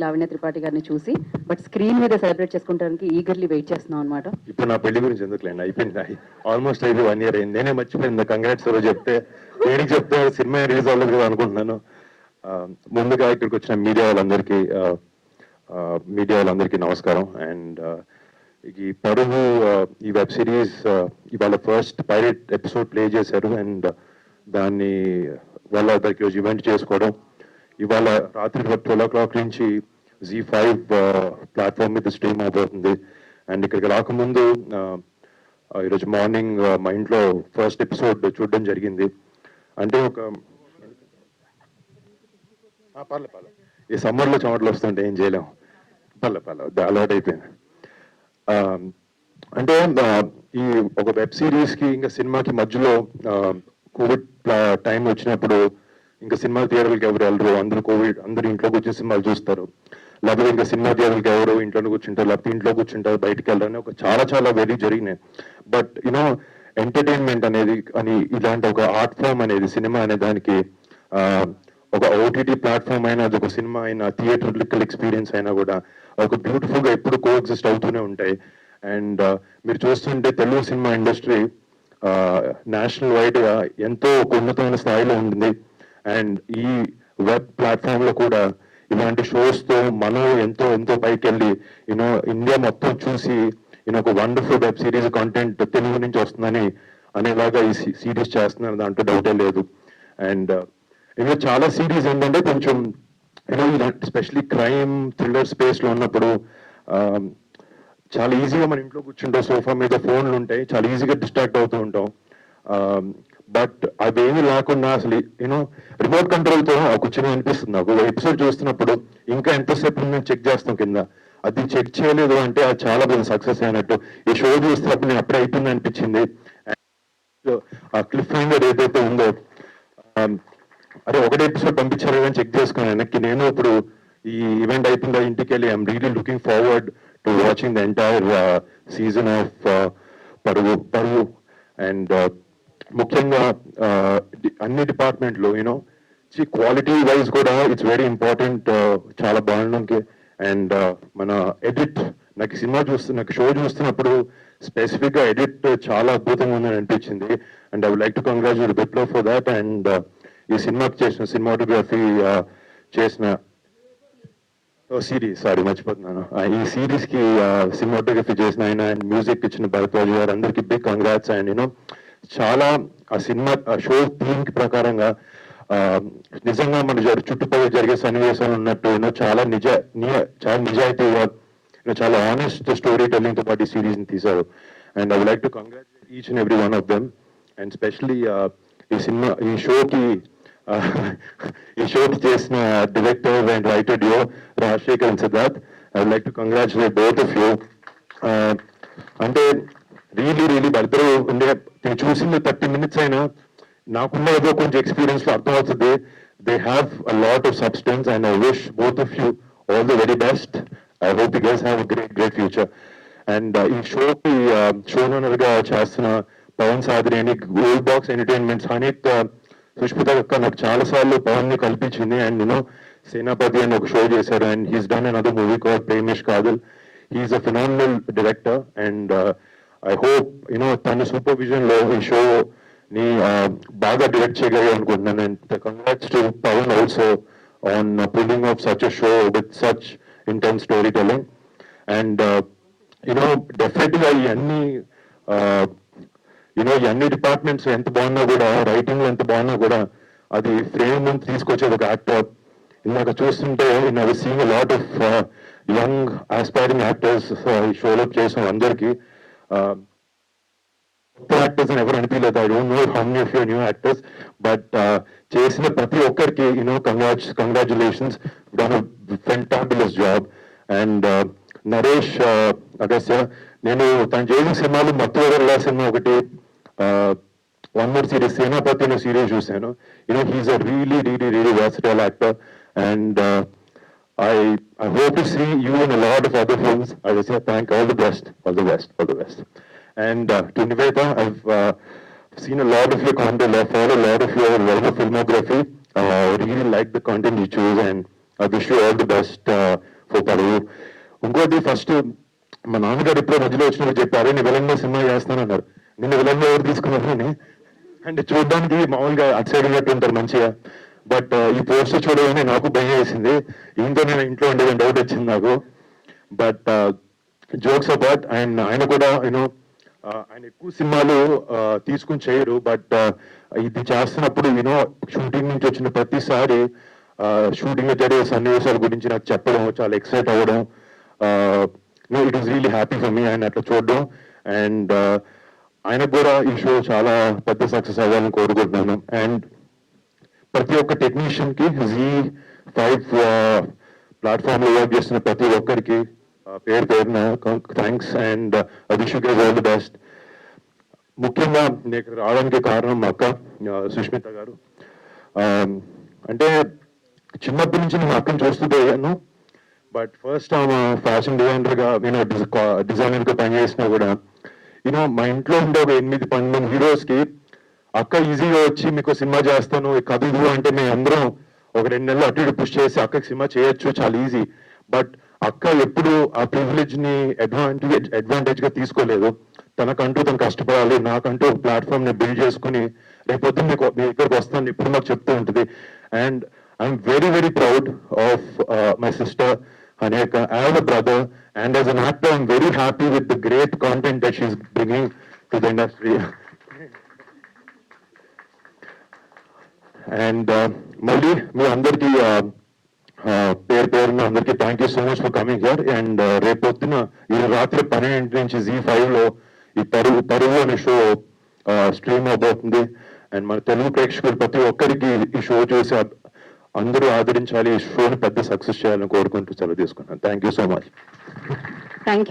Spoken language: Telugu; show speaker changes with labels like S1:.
S1: లావణ్య త్రిపాఠి గారిని చూసి బట్ స్క్రీన్ మీద సెలబ్రేట్ చేసుకోవడానికి ఈగర్లీ వెయిట్ చేస్తున్నాం అనమాట
S2: ఇప్పుడు నా పెళ్ళి గురించి ఎందుకులేండి అయిపోయింది ఆల్మోస్ట్ అయిపోయి వన్ ఇయర్ అయింది. నేనే మర్చిపోయింది కంగ్రాట్స్ రోజు చెప్తే దేనికి చెప్తే సినిమా రిలీజ్ అవ్వలేదు కదా అనుకుంటున్నాను. ముందుగా ఇక్కడికి వచ్చిన మీడియా వాళ్ళందరికీ మీడియా వాళ్ళందరికీ నమస్కారం. అండ్ ఈ పరుగు ఈ వెబ్ సిరీస్ ఇవాళ ఫస్ట్ పైలట్ ఎపిసోడ్ ప్లే చేశారు. అండ్ దాన్ని వాళ్ళ దగ్గర ఈవెంట్ చేసుకోవడం. ఇవాళ రాత్రి ట్వెల్వ్ ఓ క్లాక్ నుంచి జీ ఫైవ్ ప్లాట్ఫామ్ మీద స్ట్రీమ్ అయిపోతుంది. అండ్ ఇక్కడికి రాకముందు ఈరోజు మార్నింగ్ మా ఇంట్లో ఫస్ట్ ఎపిసోడ్ చూడడం జరిగింది. అంటే ఒక పర్లే పర్లే. ఈ సమ్మర్లో చెమటలు వస్తుంటే ఏం చేయలేం. పర్లే పర్లే అలవాటు అయిపోయింది. అంటే ఈ ఒక వెబ్ సిరీస్కి ఇంకా సినిమాకి మధ్యలో కోవిడ్ టైం వచ్చినప్పుడు ఇంకా సినిమా థియేటర్కి ఎవరు వెళ్ళరు. అందరూ కోవిడ్ అందరూ ఇంట్లో కూర్చొని సినిమాలు చూస్తారు. లేకపోతే ఇంకా సినిమా థియేటర్కి ఎవరు ఇంట్లో కూర్చుంటారు. లేకపోతే ఇంట్లో కూర్చుంటారు బయటికి వెళ్ళరని ఒక చాలా చాలా వెరీ జరిగినాయి. బట్ యునో ఎంటర్టైన్మెంట్ అనేది అని ఇలాంటి ఒక ఆర్ట్ ఫామ్ అనేది సినిమా అనే దానికి ఒక ఓటీటీ ప్లాట్ఫామ్ అయినా అది ఒక సినిమా అయినా థియేటర్లికల్ ఎక్స్పీరియన్స్ అయినా కూడా ఒక బ్యూటిఫుల్గా ఎప్పుడు కో ఎగ్జిస్ట్ అవుతూనే ఉంటాయి. అండ్ uh, మీరు చూస్తుంటే తెలుగు సినిమా ఇండస్ట్రీ నేషనల్ వైడ్గా ఎంతో ఒక ఉన్నతమైన స్థాయిలో ఉంటుంది. అండ్ ఈ వెబ్ ప్లాట్ఫామ్లో కూడా ఇలాంటి షోస్తో మనం ఎంతో ఎంతో పైకి వెళ్ళి యూనో ఇండియా మొత్తం చూసి ఈయన ఒక wonderful web series content Telugu నుంచి వస్తుందని అనేలాగా ఈ సిరీస్ చేస్తున్నారు. దాంట్లో డౌటే లేదు. అండ్ uh, ఇంకా చాలా సిరీస్ ఏంటంటే కొంచెం యూనో ఇలాంటి స్పెషలీ క్రైమ్ థ్రిల్లర్ స్పేస్లో ఉన్నప్పుడు um, చాలా ఈజీగా మన ఇంట్లో కూర్చుంటాం. సోఫా మీద ఫోన్లు ఉంటాయి. చాలా ఈజీగా డిస్ట్రాక్ట్ అవుతూ ఉంటాం. Um, బట్ అదేమి లేకుండా అసలు యూనో రిమోట్ కంట్రోల్తో ఆ కూర్చొని అనిపిస్తుంది. నాకు ఎపిసోడ్ చూస్తున్నప్పుడు ఇంకా ఎంతసేపు ఉందని చెక్ చేస్తాం కింద. అది చెక్ చేయలేదు అంటే అది చాలా పెద్ద సక్సెస్ అయినట్టు. ఈ షో చూస్తున్నప్పుడు నేను అప్పుడే అయిపోయింది అనిపించింది. Uh, ఆ క్లిఫ్ హ్యాంగర్ ఏదైతే ఉందో um, అరే ఒకటే ఎపిసోడ్ పంపించారు కానీ చెక్ చేసుకుని వెనక్కి నేను ఇప్పుడు ఈ ఈవెంట్ అయిపోయిందా ఇంటికి వెళ్ళి I'm really looking forward to watching the entire season of Parugu Parugu and ముఖ్యంగా అన్ని డిపార్ట్మెంట్లు యూనో క్వాలిటీ వైజ్ కూడా ఇట్స్ వెరీ ఇంపార్టెంట్ చాలా బాగుండడానికి అండ్ మన ఎడిట్ నాకు సినిమా చూస్తు నాకు షో చూస్తున్నప్పుడు స్పెసిఫిక్గా ఎడిట్ చాలా అద్భుతంగా ఉందని అనిపించింది and I would like to congratulate బిప్లో for that and ఈ సినిమాకి చేసిన సినిమాటోగ్రఫీ చేసిన సిరీస్ సారీ మర్చిపోతున్నాను. ఈ సిరీస్కి సినిమాటోగ్రఫీ చేసిన ఆయన అండ్ మ్యూజిక్ ఇచ్చిన భరద్వాజ్ గారు అందరికి బిగ్ కంగ్రాట్స్ అండ్ యూనో చాలా ఆ సినిమా ఆ షో థీమ్ ప్రకారంగా ఆ, నిజంగా మన చుట్టుపక్కల జరిగే సన్నివేశాలు ఉన్నట్టు చాలా నిజ నియ- చాలా నిజాయితీగా చాలా ఆనెస్ట్ స్టోరీ టెల్లింగ్తో పాటు సిరీస్ని తీశారు. And I would like to congratulate each and every one of them and specially ఈ సినిమా ఈ షోకి ఈ షోకి చేసిన director and writer deo Rajasekhar and Siddharth I would like to congratulate both of you అంటే రియలీ రియలీ బర్త్డే ఉండే నేను చూసింది థర్టీ మినిట్స్ అయినా నాకున్న ఏదో కొంచెం ఎక్స్పీరియన్స్లో అర్థం అవుతుంది they have a lot of substance and I wish both of you all the very best I hope you guys have great great future and ఈ షోకి షో uh, గా చేస్తున్న పవన్ సాదరి అని గోల్డ్ బాక్స్ ఎంటర్టైన్మెంట్స్ అనేక సుష్మిత అక్క నాకు చాలా సార్లు పవన్ని కల్పించింది అండ్ నేను సేనాపతి అని ఒక షో చేశారు. And he's done another movie call ప్రేమేష్ Kadhal he's a phenomenal director and I hope you know తన సూపర్విజన్లో ఈ షో ని బాగా డైరెక్ట్ చేయగలిగా అనుకుంటున్నాను. And congrats to Pawan also on pulling off such show with such intense story telling and you know డెఫినెట్గా ఇవన్నీ యూనో ఇవన్నీ డిపార్ట్మెంట్స్ ఎంత బాగున్నా కూడా రైటింగ్ ఎంత బాగున్నా కూడా అది ఫ్రేమ్ నుంచి తీసుకొచ్చేది ఒక యాక్టర్ ఇందాక చూస్తుంటే నేను seeing lot of young aspiring actors ఈ షోలో చేసిన అందరికీ కొత్త యాక్టర్స్ అని ఎవరు అనిపించలేదు I don't know how many of your new actors but చేసిన ప్రతి ఒక్కరికి you know congrat congratulations done fantabulous job and Naresh Agastya నేను తను చేసిన సినిమాలు మత్తువరల్లా సినిమా ఒకటి uh, one more series Senapathi అనే సిరీస్ చూశాను. You know he's a really really really versatile actor and I I hope to see you in a lot of other films. I just say thank all the best, all the best, all the best. And uh, to Niveta, I've uh, seen a lot of your content. I follow a lot of your lot of filmography. Uh, I really like the content you choose, and I wish you all the best uh, for పరువు ఇంకోటి ఫస్ట్ మా నాన్నగారు ఎప్పుడో మధ్యలో వచ్చినప్పుడు చెప్పారు నేను విలన్గా సినిమా చేస్తానన్నారు నిన్న విలన్గా ఎవరు తీసుకున్నారని అంటే చూడడానికి మామూలుగా అటు సైడ్ ఉన్నట్టు ఉంటారు మంచిగా బట్ uh, ఈ పోస్ట్ చూడగానే నాకు భయం వేసింది. ఇంకా నేను ఇంట్లో ఉండేది డౌట్ వచ్చింది నాకు. బట్ జోక్స్ అబౌట్ అండ్ ఆయన కూడా యూనో uh, ఆయన ఎక్కువ సినిమాలు uh, తీసుకుని చేయరు. బట్ ఇది చేస్తున్నప్పుడు యూనో షూటింగ్ నుంచి వచ్చిన ప్రతిసారి షూటింగ్లో జరిగే సన్నివేశాల గురించి నాకు చెప్పడం చాలా ఎక్సైట్ అవ్వడం it is really happy for me ఆయన అట్లా చూడడం. అండ్ ఆయనకు కూడా ఈ షో చాలా పెద్ద సక్సెస్ అవ్వాలని కోరుకుంటున్నాను. అండ్ ప్రతి ఒక్క టెక్నీషియన్కి జీ ఫైవ్ ప్లాట్ఫామ్లో వర్క్ చేస్తున్న ప్రతి ఒక్కరికి పేరు పేరున thanks and wish guys all the best ముఖ్యంగా నేను ఇక్కడ రావడానికి కారణం మా అక్క సుష్మిత గారు. అంటే చిన్నప్పటి నుంచి నేను అక్కని చూస్తూ పోయాను. బట్ ఫస్ట్ ఆమె ఫ్యాషన్ డిజైనర్గా నేను డిజైనర్గా పనిచేసినా కూడా యూనో మా ఇంట్లో ఉండే ఒక ఎనిమిది పన్నెండు హీరోస్కి అక్క ఈజీగా వచ్చి మీకు సినిమా చేస్తాను కథ ఇది అంటే మేము అందరం ఒక రెండు నెలలు అటు ఇటు పుష్ చేసి అక్కకి సినిమా చేయొచ్చు చాలా ఈజీ బట్ అక్క ఎప్పుడు ఆ ప్రివిలేజ్ని అడ్వాంటేజ్ అడ్వాంటేజ్గా తీసుకోలేదు. తనకంటూ తను కష్టపడాలి నాకంటూ ఒక ప్లాట్ఫామ్ని బిల్డ్ చేసుకుని రేపొద్దు మీకు మీ ఇక్కడికి వస్తాను ఇప్పుడు మాకు చెప్తూ ఉంటుంది. And I'm very very proud of my sister అనేక as a brother and as an actor I'm very happy with the great content that she's bringing to the industry and మళ్ళీ uh, మీ అందరికీ uh, uh, పేరు పేరున అందరికీ thank you so much for coming here and రేపు ఈ రాత్రి పన్నెండింటి నుంచి జీ ఫైవ్లో ఈ పరువు పరువు అనే షో స్ట్రీమ్ అవబోతుంది. అండ్ మన తెలుగు ప్రేక్షకులు ప్రతి ఒక్కరికి ఈ షో చూసి అందరూ ఆదరించాలి ఈ షోని పెద్ద సక్సెస్ చేయాలని కోరుకుంటూ సెలవు తీసుకున్నాను thank you so much
S1: thank